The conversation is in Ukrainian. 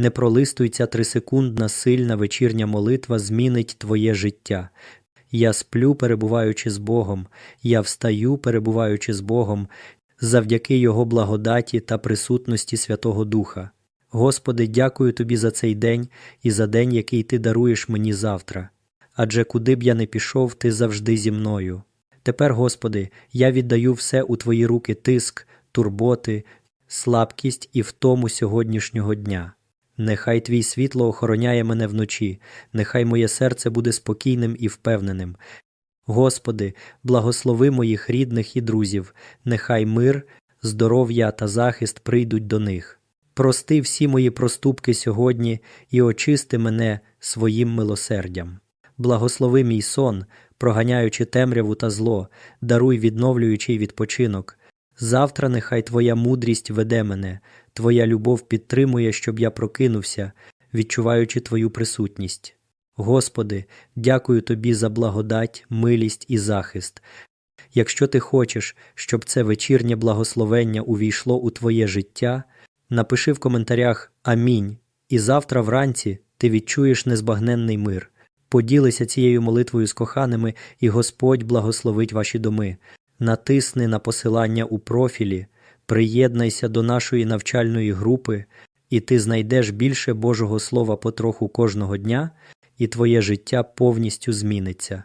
Не пролистуй ця трисекундна сильна вечірня молитва змінить твоє життя. Я сплю, перебуваючи з Богом, я встаю, перебуваючи з Богом, завдяки Його благодаті та присутності Святого Духа. Господи, дякую Тобі за цей день і за день, який Ти даруєш мені завтра. Адже куди б я не пішов, Ти завжди зі мною. Тепер, Господи, я віддаю все у Твої руки тиск, турботи, слабкість і втому сьогоднішнього дня. Нехай Твій світло охороняє мене вночі, нехай моє серце буде спокійним і впевненим. Господи, благослови моїх рідних і друзів, нехай мир, здоров'я та захист прийдуть до них. Прости всі мої проступки сьогодні і очисти мене своїм милосердям. Благослови мій сон, проганяючи темряву та зло, даруй відновлюючий відпочинок. Завтра нехай Твоя мудрість веде мене, Твоя любов підтримує, щоб я прокинувся, відчуваючи Твою присутність. Господи, дякую Тобі за благодать, милість і захист. Якщо ти хочеш, щоб це вечірнє благословення увійшло у твоє життя, напиши в коментарях Амінь, і завтра вранці ти відчуєш незбагненний мир. Поділися цією молитвою з коханими, і Господь благословить ваші доми. Натисни на посилання у профілі, приєднайся до нашої навчальної групи, і ти знайдеш більше Божого Слова потроху кожного дня, і твоє життя повністю зміниться.